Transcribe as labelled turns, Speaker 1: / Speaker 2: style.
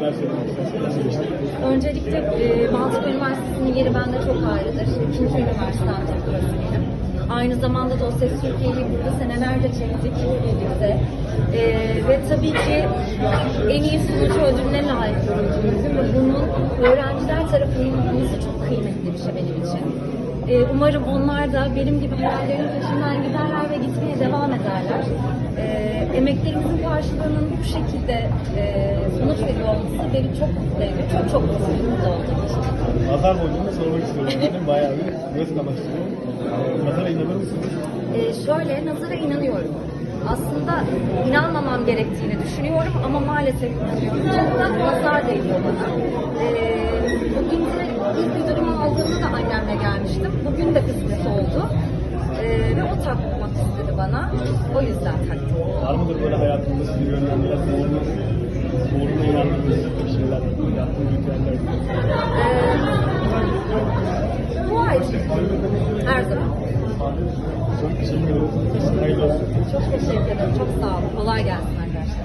Speaker 1: neler söylemek?
Speaker 2: Öncelikle e, Mantık Üniversitesi'nin yeri bende çok ayrıdır. İkinci üniversitemdir burası benim. Aynı zamanda da Türkiye'yi burada senelerce çektik birlikte. E, ve tabii ki en iyi sunucu ödülüne layık görüldüğümüzün ve bunun öğrenciler tarafından bulunması çok kıymetli bir şey benim için. E, umarım onlar da benim gibi hayallerin peşinden giderler ve gitmeye devam ederler. E, emeklerimizin olması beni çok mutlu ediyor. Çok çok mutlu oldum.
Speaker 1: Nazar boncuğunu sormak istiyorum. Benim bayağı bir göz kamaştırıyor. Nazara inanır mısınız?
Speaker 2: Ee, şöyle nazara inanıyorum. Aslında inanmamam gerektiğini düşünüyorum ama maalesef inanıyorum. Çok da nazar değiyor bana. Ee, bugün de ilk ödülümü aldığımda da annemle gelmiştim. Bugün de kısmet oldu. Ee, ve o takmak istedi bana. O yüzden taktım.
Speaker 1: Var mıdır böyle hayatınızda sizi yönlendiren
Speaker 2: her zaman. Çok teşekkür ederim. Çok sağ olun. Kolay gelsin arkadaşlar.